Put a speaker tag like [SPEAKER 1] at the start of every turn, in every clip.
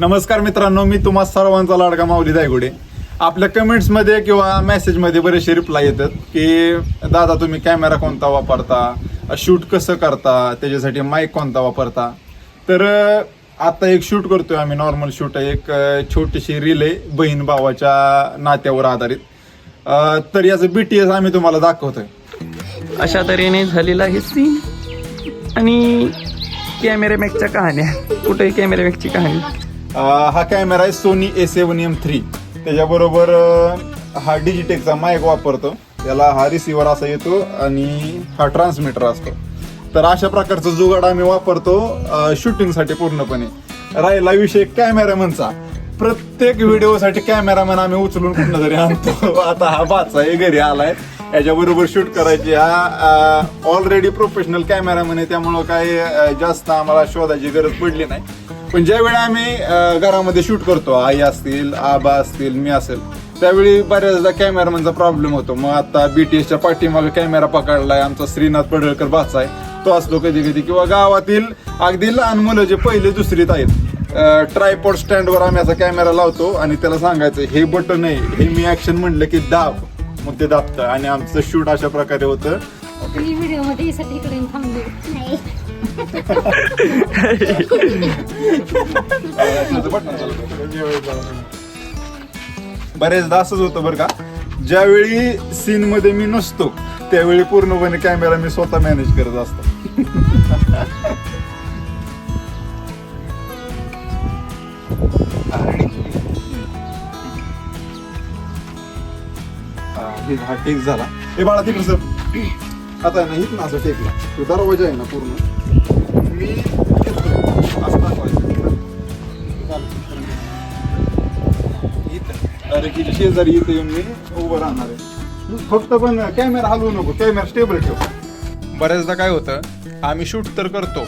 [SPEAKER 1] नमस्कार मित्रांनो मी तुम्हा सर्वांचा लाडका माऊली दायगुडे. आपल्या कमेंट्समध्ये किंवा मेसेजमध्ये बरेचसे रिप्लाय येतात की दादा तुम्ही कॅमेरा कोणता वापरता? शूट कसं करता? त्याच्यासाठी माईक कोणता वापरता? तर आता एक शूट करतोय आम्ही नॉर्मल शूट आहे. एक छोटीशी रील आहे बहीण भावाच्या नात्यावर आधारित. तर याचं एस आम्ही तुम्हाला दाखवतोय.
[SPEAKER 2] अशा तऱ्हेने झालेला हे सीन आणि कॅमेरा मॅकच्या कहाण्या. कुठेही कॅमेरा मॅकची कहाणी.
[SPEAKER 1] हा कॅमेरा आहे Sony A seven M three त्याच्याबरोबर हा डिजिटेकचा माईक वापरतो. त्याला हा रिसिव्हर असा येतो आणि हा ट्रान्समीटर असतो. तर अशा प्रकारचा जुगाड आम्ही वापरतो शूटिंगसाठी पूर्णपणे. राहिला विषय कॅमेरामनचा प्रत्येक व्हिडिओसाठी कॅमेरामॅन आम्ही उचलून कुठं तरी आणतो. आता हा बाचा हे घरी आलाय. याच्याबरोबर शूट करायची. हा ऑलरेडी प्रोफेशनल कॅमेरामॅन आहे. त्यामुळं काही जास्त आम्हाला शोधायची गरज पडली नाही. पण ज्यावेळी आम्ही अं, घरामध्ये शूट करतो आई असतील आबा असतील मी असेल त्यावेळी बऱ्याचदा कॅमेरामॅनचा प्रॉब्लेम होतो. मग आता बीटीएसच्या पाठीमागे कॅमेरा पकडलाय आमचा श्रीनाथ पडळकर बाचा आहे तो असतो कधी कधी किंवा गावातील अगदी लहान मुलं जे पहिले दुसरीत आहेत ट्रायपॉड स्टँडवर आम्ही असा कॅमेरा लावतो आणि त्याला सांगायचं हे बटन आहे हे मी ऍक्शन म्हटलं की दाब. मग ते दाबतं आणि आमचं शूट अशा प्रकारे होतं.
[SPEAKER 3] मी व्हिडिओमध्ये यासाठी इकडे येऊन थांबले. नाही.
[SPEAKER 1] बरेचदा असंच होतं बरं का? ज्यावेळी सीन मध्ये मी नसतो त्यावेळी पूर्णपणे कॅमेरा मी स्वतः मॅनेज करत असतो. हा, ठीक झाला. हे बाळा तिकडे सर. आता आहे ना हित ना असं टेकला तो दरवाजा आहे ना पूर्ण. मी असं दाखवायचं. इथं. अरे की शेजारी इथं येऊन मी उभं राहणार आहे. फक्त पण कॅमेरा हलवू नको. कॅमेरा स्टेबल ठेव. बऱ्याचदा काय होतं आम्ही शूट तर करतो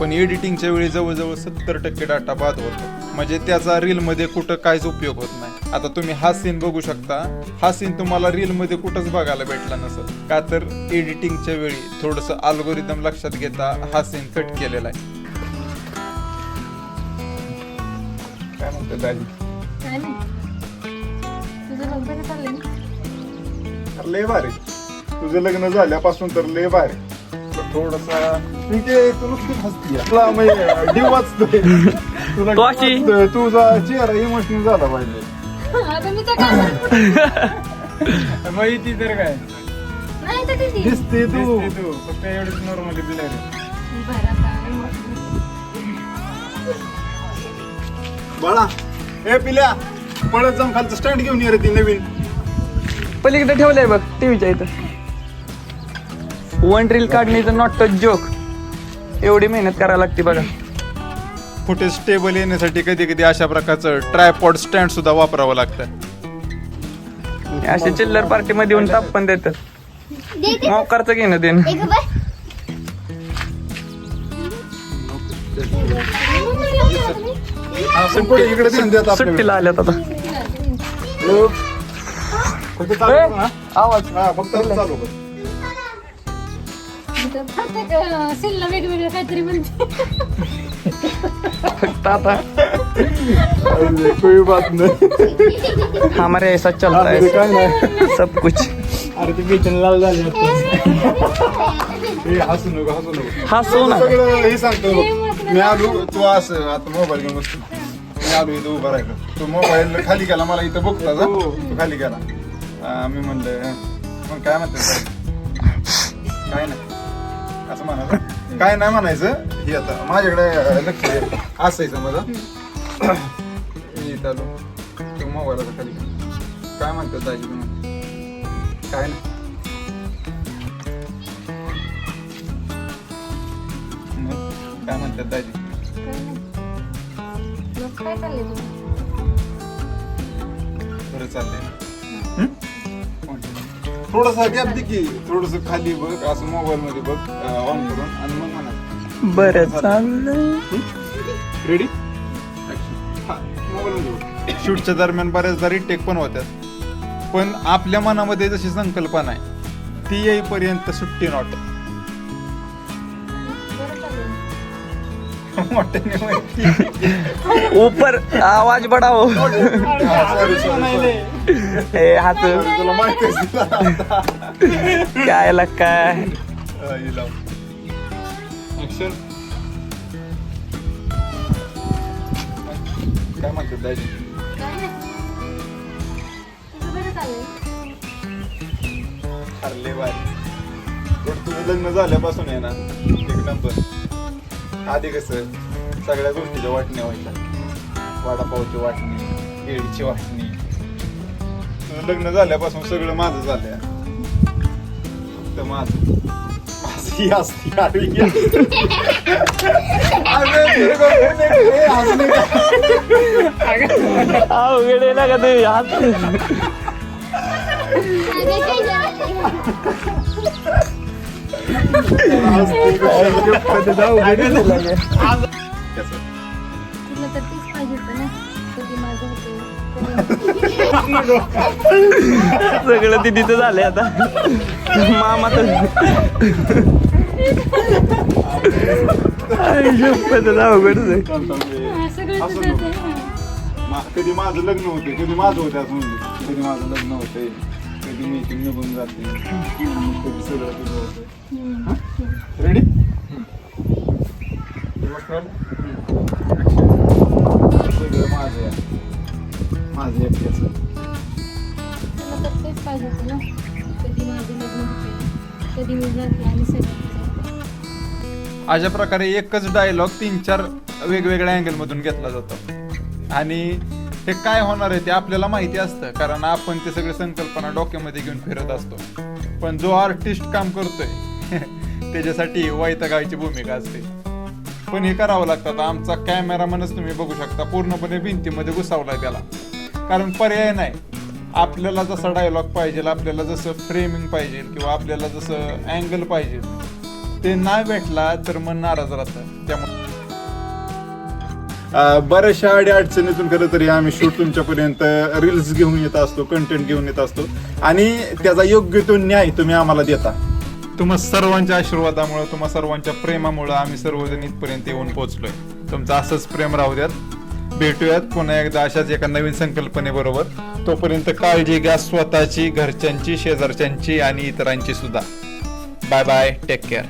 [SPEAKER 1] पण एडिटिंगच्या वेळी जवळजवळ सत्तर टक्के डाटा बाद होतो. म्हणजे त्याचा रीलमध्ये कुठं काहीच उपयोग होत नाही. आता तुम्ही हा सीन बघू शकता. हा सीन तुम्हाला रीलमध्ये कुठंच बघायला भेटला नसेल. का तर एडिटिंगच्या वेळी थोडंसं अल्गोरिदम लक्षात घेता हा सीन कट केलेला आहे. काय म्हणतात दाजी? लय भारी. तुझं लग्न झाल्यापासून तर लय भारी. थोडसा ते तू नुसती हसती तुला म्हणजे जीव वाचतोय. तुला
[SPEAKER 2] तो
[SPEAKER 1] जीव
[SPEAKER 2] अशी-
[SPEAKER 1] वाचतोय. तुझा चेहरा इमोशनल झाला पाहिजे.
[SPEAKER 3] आता मी तर काय
[SPEAKER 4] माहिती तर काय?
[SPEAKER 3] नाही तर किती
[SPEAKER 1] दिसते तू.
[SPEAKER 4] दिसते तू. फक्त एवढंच नॉर्मली दिलंय
[SPEAKER 3] बरं आता
[SPEAKER 1] बाळा ए पिल्या पळत जाऊन खालचं स्टँड घेऊन ये रे ती नवीन.
[SPEAKER 2] पलीकडे ठेवलंय बघ टीव्हीच्या इथं. वन रील काढणीचं नॉट टच जोक एवढी मेहनत करायला लागते बघा.
[SPEAKER 1] फुटेज स्टेबल येण्यासाठी कधी कधी अशा प्रकारचं ट्रायपॉड स्टँड सुद्धा वापरावं लागतं.
[SPEAKER 2] असे चिल्लर पार्टी मध्ये येऊन ताप पण देतात. मोकारचं घेणं देणं.
[SPEAKER 1] इकडे देऊन देत.
[SPEAKER 2] सुट्टीला आल्यात आता.
[SPEAKER 1] फक्त चालू कर ना.
[SPEAKER 2] आवाज.
[SPEAKER 1] हा, फक्त चालू कर.
[SPEAKER 3] प्रत्येक सिलला वेगवेगळं काहीतरी म्हणते.
[SPEAKER 2] फक्त आता.
[SPEAKER 1] अरे, कोई बात नाही.
[SPEAKER 2] हमारे ऐसा चलता
[SPEAKER 1] अरे, काय
[SPEAKER 2] है
[SPEAKER 1] नाही.
[SPEAKER 2] सब कुछ.
[SPEAKER 4] अरे ते बेचन लाल झाले
[SPEAKER 1] ए, हसू नको हसू नको.
[SPEAKER 2] हसू ना
[SPEAKER 1] सगळं हे सांगतो बघ. मी आलो तू असं आता मोबाईल घेऊन बसतो. मी आलो इथं उभा राहिलो. तू मोबाईल खाली गेला मला इथं बघता जा. तू खाली गेला हा, मी म्हणलं हं. मग काय म्हणते काय नाही. असं म्हणायचं. काय नाही म्हणायचं. हे आता माझ्याकडे लक्ष दे. असायचं माझं मी इथं आलो. तू मोबाईलचा खाली काय म्हणतात दाजी काय नाही. मग काय म्हणतात दाजी?
[SPEAKER 3] मग काय चाललंय तुझं
[SPEAKER 1] बरं चाललंय थोडासा गॅप दे की थोडस खाली बघ असं मोबाईल मध्ये बघ ऑन करून आणि मग म्हणा.
[SPEAKER 2] बरं चाललंय
[SPEAKER 1] रेडी मोबाईल मध्ये शूटच्या दरम्यान बऱ्याचदा रिटेक पण होत्यात. पण आपल्या मनामध्ये जशी संकल्पना आहे ती येईपर्यंत सुट्टी नॉट
[SPEAKER 2] ऊपर आवाज
[SPEAKER 1] बढाओ।
[SPEAKER 2] हे हात
[SPEAKER 1] तुला माहिती
[SPEAKER 2] काय काय
[SPEAKER 1] काय म्हणतात
[SPEAKER 3] तुझं
[SPEAKER 1] हरले बाय पण तुझं लग्न झाल्यापासून आहे ना एक नंबर आधी कसं सगळ्या गोष्टीच्या वाटण्या व्हायच्या. वडापावची वाटणी केळीची वाटणी. तुझं लग्न झाल्यापासून सगळं माझं झालंय. फक्त माझं. माझं असती.
[SPEAKER 2] अवघड आहे ना का ते हात.
[SPEAKER 3] तर
[SPEAKER 2] सगळं ते तिथं झालंय आता. मामा तर अवघडच आहे
[SPEAKER 1] कधी माझं लग्न होते कधी माझं होते असं म्हणते कधी माझं लग्न होते कधी मी इथून निघून जाते सगळं तुझं रेडी सगळं माझं आहे. माझं एकट्याचं
[SPEAKER 3] तुला तर तेच पाहिजे होतं ना. कधी माझं लग्न होते कधी मी जाते आणि सगळं
[SPEAKER 1] अशा प्रकारे एकच डायलॉग तीन चार वेगवेगळ्या अँगल मधून घेतला जातो. आणि हे काय होणार आहे ते आपल्याला माहिती असतं कारण आपण ते सगळे संकल्पना डोक्यामध्ये घेऊन फिरत असतो. पण जो आर्टिस्ट काम करतोय त्याच्यासाठी वैतगायची भूमिका असते. पण हे करावं लागतं आता. आमचा कॅमेरामनच तुम्ही बघू शकता. पूर्णपणे भिंतीमध्ये घुसावला त्याला. कारण पर्याय नाही. आपल्याला जसा डायलॉग पाहिजे आपल्याला जसं फ्रेमिंग पाहिजे किंवा आपल्याला जसं अँगल पाहिजे ते नाही भेटला तर मन नाराज राहतं त्यामुळे बऱ्याचशा अडी अडचणीतून खरं तरी आम्ही शूट तुमच्यापर्यंत रील्स घेऊन येत असतो कंटेंट घेऊन येत असतो. आणि त्याचा योग्य तो न्याय तुम्ही आम्हाला देता. तुम्हा सर्वांच्या आशीर्वादामुळे तुम्हा सर्वांच्या प्रेमामुळे आम्ही सर्वजण इथपर्यंत येऊन पोहोचलोय. तुमचं असंच प्रेम राहू द्यात. भेटूयात पुन्हा एकदा अशाच एका नवीन संकल्पनेबरोबर. तोपर्यंत काळजी घ्या स्वतःची घरच्यांची शेजारच्यांची आणि इतरांची सुद्धा. Bye bye take care